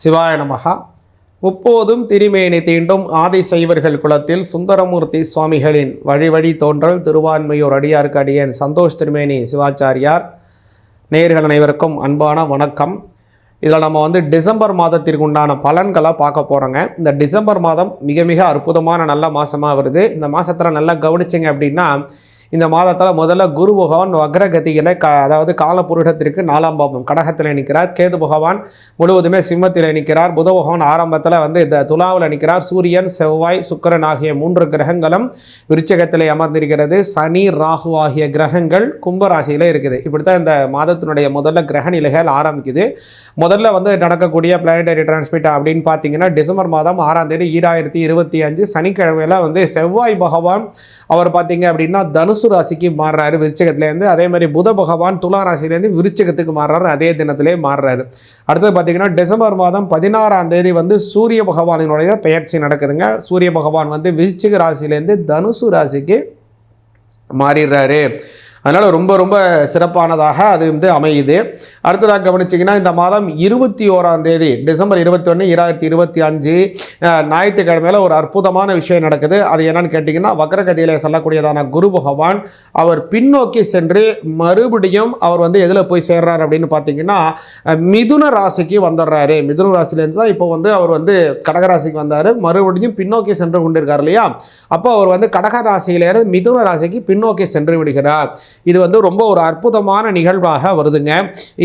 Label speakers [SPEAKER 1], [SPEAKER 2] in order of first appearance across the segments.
[SPEAKER 1] சிவாய நமகா முப்போதும் திருமேனி தீண்டும் ஆதி சைவர்கள் குலத்தில் சுந்தரமூர்த்தி சுவாமிகளின் வழி வழி தோன்றல் திருவான்மையூர் அடியாருக்கு அடியேன் சந்தோஷ் திருமேனி சிவாச்சாரியார். நேர்கள் அனைவருக்கும் அன்பான வணக்கம். இதில் நம்ம வந்து டிசம்பர் மாதத்திற்கு உண்டான பலன்களை பார்க்க போகிறோங்க இந்த டிசம்பர் மாதம் மிக மிக அற்புதமான நல்ல மாதமாக வருது. இந்த மாதத்தில் நல்லா கவனிச்சிங்க அப்படின்னா இந்த மாதத்தில் முதல்ல குரு பகவான் வக்ரகதியில் க அதாவது காலபுருடத்திற்கு நாலாம் பாவம் கடகத்தில் நிற்கிறார். கேது பகவான் முழுவதுமே சிம்மத்தில் நிற்கிறார். புத பகவான் ஆரம்பத்தில் வந்து இந்த துலாவில் நிற்கிறார். சூரியன் செவ்வாய் சுக்கிரன் ஆகிய மூன்று கிரகங்களும் விருச்சகத்தில் அமர்ந்திருக்கிறது. சனி ராகு ஆகிய கிரகங்கள் கும்பராசியில் இருக்குது. இப்படி தான் இந்த மாதத்தினுடைய முதல்ல கிரக நிலைகள் ஆரம்பிக்குது. முதல்ல வந்து நடக்கக்கூடிய பிளானடரி டிரான்ஸ்மிட் அப்படின்னு பார்த்தீங்கன்னா டிசம்பர் மாதம் ஆறாம் தேதி ஈராயிரத்தி இருபத்தி அஞ்சு சனிக்கிழமையில் வந்து செவ்வாய் பகவான் அவர் பார்த்தீங்க அப்படின்னா தனுஷ் தனுசு ராசிக்கு மாறுறாரு. விருச்சகத்துலேருந்து அதே மாதிரி புத பகவான் துலா ராசிலேருந்து விருச்சகத்துக்கு மாறுறாரு. அதே தினத்திலே மாறுறாரு. அடுத்தது பார்த்தீங்கன்னா டிசம்பர் மாதம் பதினாறாம் தேதி வந்து சூரிய பகவானினுடைய பெயர்ச்சி நடக்குதுங்க. சூரிய பகவான் வந்து விருச்சிக ராசிலேருந்து தனுசு ராசிக்கு மாறிடுறாரு. அதனால் ரொம்ப ரொம்ப சிறப்பானதாக அது வந்து அமையுது. அடுத்ததாக கவனிச்சிங்கன்னா இந்த மாதம் இருபத்தி ஓராம் தேதி டிசம்பர் இருபத்தி ஒன்று இராயிரத்தி இருபத்தி அஞ்சு ஞாயிற்றுக்கிழமையில் ஒரு அற்புதமான விஷயம் நடக்குது. அது என்னன்னு கேட்டிங்கன்னா வக்ரகதியில் சொல்லக்கூடியதான குரு பகவான் அவர் பின்னோக்கி சென்று மறுபடியும் அவர் வந்து எதில் போய் சேர்றார் அப்படின்னு பார்த்தீங்கன்னா மிதுன ராசிக்கு வந்துடுறாரு மிதுன ராசிலேருந்து தான் இப்போ வந்து அவர் வந்து கடகராசிக்கு வந்தார். மறுபடியும் பின்னோக்கி சென்று கொண்டிருக்கார் இல்லையா? அப்போ அவர் வந்து கடக ராசியிலேருந்து மிதுன ராசிக்கு பின்னோக்கி சென்று விடுகிறார். இது வந்து ரொம்ப ஒரு அற்புதமான நிகழ்வாக வருதுங்க.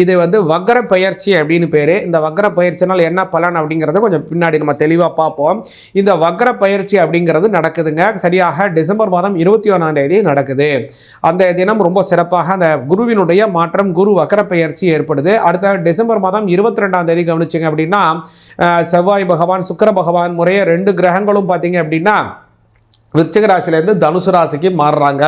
[SPEAKER 1] இது வந்து வக்ர பயிற்சி அப்படின்னு பேர். இந்த வக்ர பயிற்சினால் என்ன பலன் அப்படிங்கிறத கொஞ்சம் பின்னாடி நம்ம தெளிவாக பார்ப்போம். இந்த வக்ர பயிற்சி அப்படிங்கிறது நடக்குதுங்க. சரியாக டிசம்பர் மாதம் இருபத்தி ஒன்றாம் தேதி நடக்குது. அந்த தினம் ரொம்ப சிறப்பாக அந்த குருவினுடைய மாற்றம் குரு வக்ர பயிற்சி ஏற்படுது. அடுத்த டிசம்பர் மாதம் இருபத்தி ரெண்டாம் தேதி கவனிச்சிங்க அப்படின்னா செவ்வாய் பகவான் சுக்கர பகவான் முறையே ரெண்டு கிரகங்களும் பார்த்தீங்க அப்படின்னா விருச்சிக ராசிலேருந்து தனுசு ராசிக்கு மாறுறாங்க.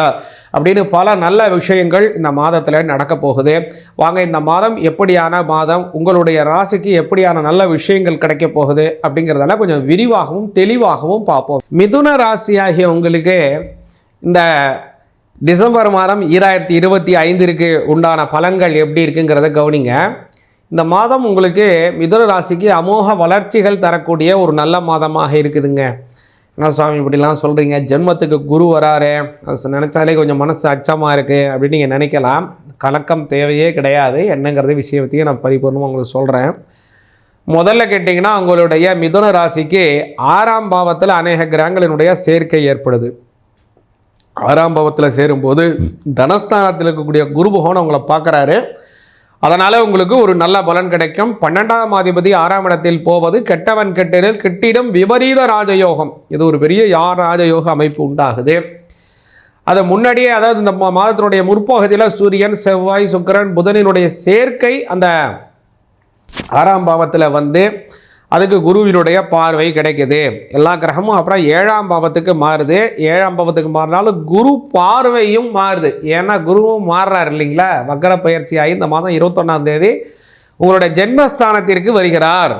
[SPEAKER 1] அப்படின்னு பல நல்ல விஷயங்கள் இந்த மாதத்தில் நடக்க போகுது. வாங்க இந்த மாதம் எப்படியான மாதம்? உங்களுடைய ராசிக்கு எப்படியான நல்ல விஷயங்கள் கிடைக்க போகுது? அப்படிங்கிறதெல்லாம் கொஞ்சம் விரிவாகவும் தெளிவாகவும் பார்ப்போம். மிதுன ராசியாகிய உங்களுக்கு இந்த டிசம்பர் மாதம் ஈராயிரத்தி இருபத்தி ஐந்திற்கு உண்டான பலன்கள் எப்படி இருக்குங்கிறத கவனிங்க. இந்த மாதம் உங்களுக்கு மிதுன ராசிக்கு அமோக வளர்ச்சிகள் தரக்கூடிய ஒரு நல்ல மாதமாக இருக்குதுங்க. என்ன சுவாமி இப்படிலாம் சொல்கிறீங்க ஜென்மத்துக்கு குரு வராரு. அது நினச்சாலே கொஞ்சம் மனசு அச்சமாக இருக்குது அப்படின்னு நீங்கள் நினைக்கலாம். கலக்கம் தேவையே கிடையாது. என்னங்கிறது விஷயத்தையும் நான் பரிபூர்ணமாக உங்களுக்கு சொல்கிறேன் முதல்ல கேட்டிங்கன்னா உங்களுடைய மிதுன ராசிக்கு ஆறாம் பாவத்தில் அநேக கிரகங்களினுடைய சேர்க்கை ஏற்படுது. ஆறாம் பாவத்தில் சேரும்போது தனஸ்தானத்தில் இருக்கக்கூடிய குரு பகவான் உங்களை பார்க்குறாரு. அதனால் உங்களுக்கு ஒரு நல்ல பலன் கிடைக்கும். பன்னெண்டாம் அதிபதி ஆறாம் இடத்தில் போவது கெட்டவன் கெட்டிடில் கெட்டிடம் விபரீத ராஜயோகம். இது ஒரு பெரிய யார் ராஜயோக அமைப்பு உண்டாகுது. அதை முன்னாடியே அதாவது இந்த மாதத்தினுடைய முற்பகுதியில் சூரியன் செவ்வாய் சுக்கரன் புதனினுடைய சேர்க்கை அந்த ஆறாம் பாவத்தில் வந்து அதுக்கு குருவினுடைய பார்வை கிடைக்குது. எல்லா கிரகமும் அப்புறம் ஏழாம் பாவத்துக்கு மாறுது. ஏழாம் பாவத்துக்கு மாறினாலும் குரு பார்வையும் மாறுது. ஏன்னா குருவும் மாறுறாரு இல்லைங்களா? வக்கர பயிற்சி இந்த மாதம் இருபத்தொன்னாம் தேதி உங்களுடைய ஜென்மஸ்தானத்திற்கு வருகிறார்.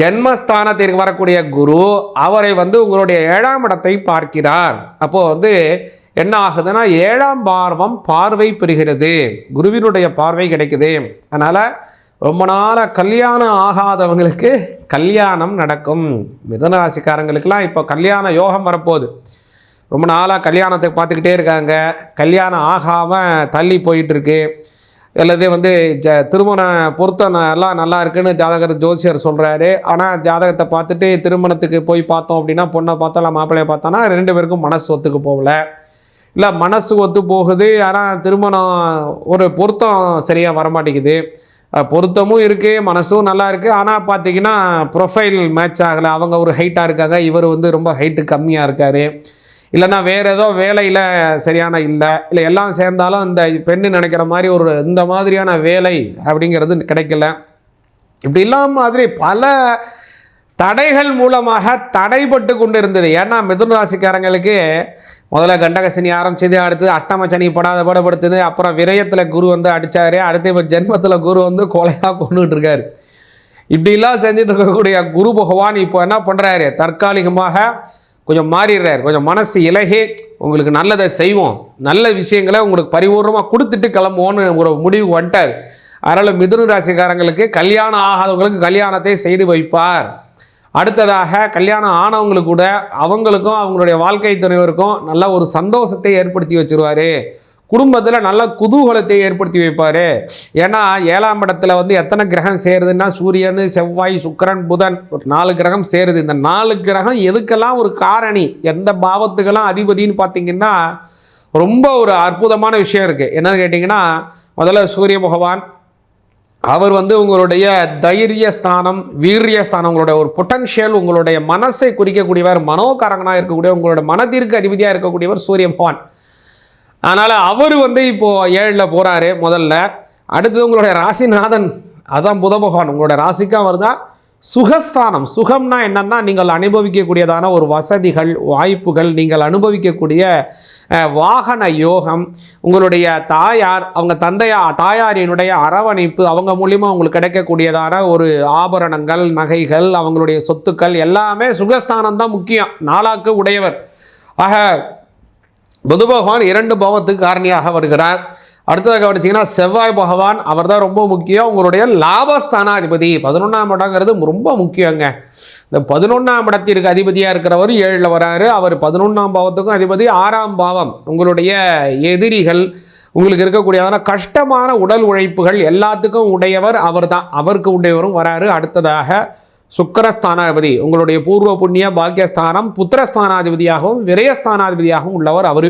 [SPEAKER 1] ஜென்மஸ்தானத்திற்கு வரக்கூடிய குரு அவரை வந்து உங்களுடைய ஏழாம் இடத்தை பார்க்கிறார். அப்போது வந்து என்ன ஆகுதுன்னா ஏழாம் பார்வம் பார்வை பெறுகிறது. குருவினுடைய பார்வை கிடைக்குது. அதனால் ரொம்ப நாளாக கல்யாணம் ஆகாதவங்களுக்கு கல்யாணம் நடக்கும். மிதன ராசிக்காரங்களுக்கெல்லாம் இப்போ கல்யாண யோகம் வரப்போகுது. ரொம்ப நாளாக கல்யாணத்தை பார்த்துக்கிட்டே இருக்காங்க. கல்யாணம் ஆகாமல் தள்ளி போயிட்டுருக்கு. அல்லது வந்து ஜ திருமண பொருத்தம் எல்லாம் நல்லா இருக்குன்னு ஜாதகர் ஜோசியர் சொல்கிறாரு ஆனால் ஜாதகத்தை பார்த்துட்டு திருமணத்துக்கு போய் பார்த்தோம் அப்படின்னா பொண்ணை பார்த்தோம் மாப்பிள்ளையை பார்த்தோன்னா ரெண்டு பேருக்கும் மனசு ஒத்துக்கு போகல. இல்லை மனசு ஒத்து போகுது. ஆனால் திருமணம் ஒரு பொருத்தம் சரியாக வரமாட்டேங்குது. பொருத்தமும் இருக்குது மனசும் நல்லா இருக்குது ஆனால் பார்த்தீங்கன்னா ப்ரொஃபைல் மேட்ச் ஆகலை. அவங்க ஒரு ஹைட்டாக இருக்காங்க. இவர் வந்து ரொம்ப ஹைட்டு கம்மியாக இருக்கார். இல்லைன்னா வேறு ஏதோ வேலையில் சரியான இல்லை. இல்லை எல்லாம் சேர்ந்தாலும் இந்த பெண்ணு நினைக்கிற மாதிரி ஒரு இந்த மாதிரியான வேலை அப்படிங்கிறது கிடைக்கல. இப்படி இல்லாம மாதிரி பல தடைகள் மூலமாக தடைப்பட்டு கொண்டு இருந்தது ஏன்னா மிதுன ராசிக்காரங்களுக்கு முதல்ல கண்டகசனி ஆரம்பிச்சது அடுத்து அஷ்டம சனி படாத படப்படுத்துது அப்புறம் விரயத்தில் குரு வந்து அடிச்சாரு. அடுத்து இப்போ ஜென்மத்தில் குரு வந்து கொலையாக கொண்டுகிட்டு இருக்காரு இப்படிலாம் செஞ்சுட்டு இருக்கக்கூடிய குரு பகவான் இப்போ என்ன பண்ணுறாரு தற்காலிகமாக கொஞ்சம் மாறிடுறார். கொஞ்சம் மனசு இலகே உங்களுக்கு நல்லதை செய்வோம். நல்ல விஷயங்களை உங்களுக்கு பரிபூர்ணமாக கொடுத்துட்டு கிளம்புவோன்னு ஒரு முடிவு வந்துட்டார். அதனால் மிதுன ராசிக்காரங்களுக்கு கல்யாணம் ஆகாதவங்களுக்கு கல்யாணத்தை செய்து வைப்பார். அடுத்ததாக கல்யாணம் ஆனவங்களுக்கு கூட அவங்களுக்கும் அவங்களுடைய வாழ்க்கை துணைவருக்கும் நல்ல ஒரு சந்தோஷத்தை ஏற்படுத்தி வச்சிருவாரு. குடும்பத்தில் நல்ல குதூகலத்தை ஏற்படுத்தி வைப்பார். ஏன்னா ஏழாம் இடத்துல வந்து எத்தனை கிரகம் சேருதுன்னா சூரியன் செவ்வாய் சுக்கிரன் புதன் ஒரு நாலு கிரகம் சேருது. இந்த நாலு கிரகம் எதுக்கெல்லாம் ஒரு காரணி? எந்த பாவத்துக்கெல்லாம் அதிபதின்னு பார்த்தீங்கன்னா ரொம்ப ஒரு அற்புதமான விஷயம் இருக்குது என்னென்னு கேட்டிங்கன்னா முதல்ல சூரிய பகவான் அவர் வந்து உங்களுடைய தைரிய ஸ்தானம் வீரிய ஸ்தானம் உங்களுடைய ஒரு பொட்டன்ஷியல் உங்களுடைய மனசை குறிக்கக்கூடியவர் மனோகாரங்கனாக இருக்கக்கூடிய உங்களோட மனதிற்கு அதிபதியாக இருக்கக்கூடியவர் சூரிய பகவான். அதனால் அவர் வந்து இப்போது ஏழில் போகிறாரு முதல்ல. அடுத்தது உங்களுடைய ராசிநாதன் அதான் புத பகவான். உங்களுடைய ராசிக்கும் அவர் தான் சுகஸ்தானம். சுகம்னா என்னென்னா நீங்கள் அனுபவிக்கக்கூடியதான ஒரு வசதிகள் வாய்ப்புகள் நீங்கள் அனுபவிக்கக்கூடிய வாகன யோகம் உங்களுடைய தாயார் அவங்க தந்தையா தாயாரினுடைய அரவணைப்பு அவங்க மூலிமா உங்களுக்கு கிடைக்கக்கூடியதான ஒரு ஆபரணங்கள் நகைகள் அவங்களுடைய சொத்துக்கள் எல்லாமே சுகஸ்தானம் தான் முக்கியம். நாளாக்கு உடையவர். ஆக புது பகவான் இரண்டு பவத்துக்கு காரணியாக வருகிறார். அடுத்ததாக கவனிச்சிங்கன்னா செவ்வாய் பகவான் அவர் தான் ரொம்ப முக்கியம். உங்களுடைய லாபஸ்தானாதிபதி. பதினொன்றாம் இடங்கிறது ரொம்ப முக்கியங்க. இந்த பதினொன்றாம் இடத்திற்கு அதிபதியாக இருக்கிறவர் ஏழில் வராரு. அவர் பதினொன்றாம் பாவத்துக்கும் அதிபதி. ஆறாம் பாவம் உங்களுடைய எதிரிகள் உங்களுக்கு இருக்கக்கூடியதான கஷ்டமான உடல் உழைப்புகள் எல்லாத்துக்கும் உடையவர் அவர் தான் அவருக்கு உடையவரும் வராரு. அடுத்ததாக சுக்கரஸ்தானாதிபதி உங்களுடைய பூர்வ புண்ணிய பாக்கியஸ்தானம் புத்திரஸ்தானாதிபதியாகவும் விரயஸ்தானாதிபதியாகவும் உள்ளவர் அவர்.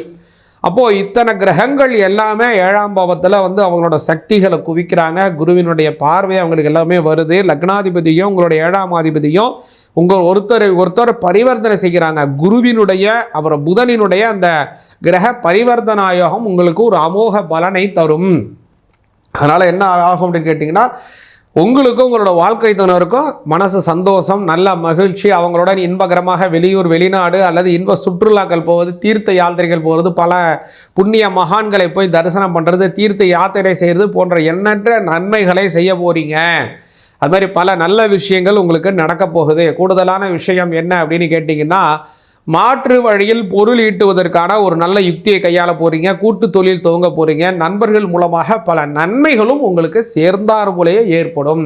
[SPEAKER 1] அப்போது இத்தனை கிரகங்கள் எல்லாமே ஏழாம் பாவத்தில் வந்து அவங்களோட சக்திகளை குவிக்கிறாங்க. குருவினுடைய பார்வை அவங்களுக்கு எல்லாமே வருது. லக்னாதிபதியும் உங்களுடைய ஏழாம் அதிபதியும் உங்கள் ஒருத்தர் ஒருத்தர் பரிவர்த்தனை செய்கிறாங்க. குருவினுடைய அப்புறம் புதனினுடைய அந்த கிரக பரிவர்த்தனாயோகம் உங்களுக்கு ஒரு அமோக பலனை தரும். அதனால் என்ன ஆகும் அப்படின்னு கேட்டிங்கன்னா உங்களுக்கும் உங்களோட வாழ்க்கை துணருக்கும் மனசு சந்தோஷம் நல்ல மகிழ்ச்சி அவங்களுடன் இன்பகரமாக வெளியூர் வெளிநாடு அல்லது இன்ப சுற்றுலாக்கள் போவது தீர்த்த யாத்திரைகள் போகிறது பல புண்ணிய மகான்களை போய் தரிசனம் பண்ணுறது தீர்த்த யாத்திரை செய்கிறது போன்ற எண்ணற்ற நன்மைகளை செய்ய போகிறீங்க அது மாதிரி பல நல்ல விஷயங்கள் உங்களுக்கு நடக்க போகுது. கூடுதலான விஷயம் என்ன அப்படின்னு கேட்டிங்கன்னா மாற்று வழியில் பொருள் ஈட்டுவதற்கான ஒரு நல்ல யுக்தியை கையாள போறீங்க கூட்டு தொழில் துவங்க போறீங்க. நண்பர்கள் மூலமாக பல நன்மைகளும் உங்களுக்கு சேர்ந்தார் போலேயே ஏற்படும்.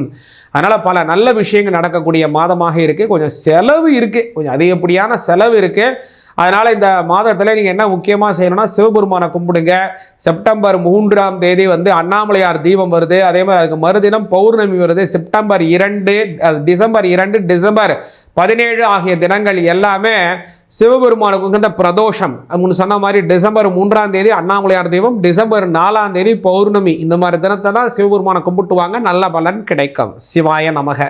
[SPEAKER 1] அதனால் பல நல்ல விஷயங்கள் நடக்கக்கூடிய மாதமாக இருக்குது கொஞ்சம் செலவு இருக்குது கொஞ்சம் அதிகப்படியான செலவு இருக்குது அதனால் இந்த மாதத்தில் நீங்கள் என்ன முக்கியமாக செய்யணும்னா சிவபெருமானை கும்பிடுங்க. செப்டம்பர் மூன்றாம் தேதி வந்து அண்ணாமலையார் தீபம் வருது. அதே மாதிரி அதுக்கு மறுதினம் பௌர்ணமி வருது. செப்டம்பர் இரண்டு டிசம்பர் இரண்டு டிசம்பர் பதினேழு ஆகிய தினங்கள் எல்லாமே சிவபெருமானுக்கு உகந்த பிரதோஷம். அது முன்னு சொன்ன மாதிரி டிசம்பர் மூன்றாம் தேதி அண்ணாமலையார் தெய்வம் டிசம்பர் நாலாம் தேதி பௌர்ணமி. இந்த மாதிரி தினத்தை தான் சிவபெருமானை கும்பிட்டுவாங்க. நல்ல பலன் கிடைக்கும். சிவாய நமக.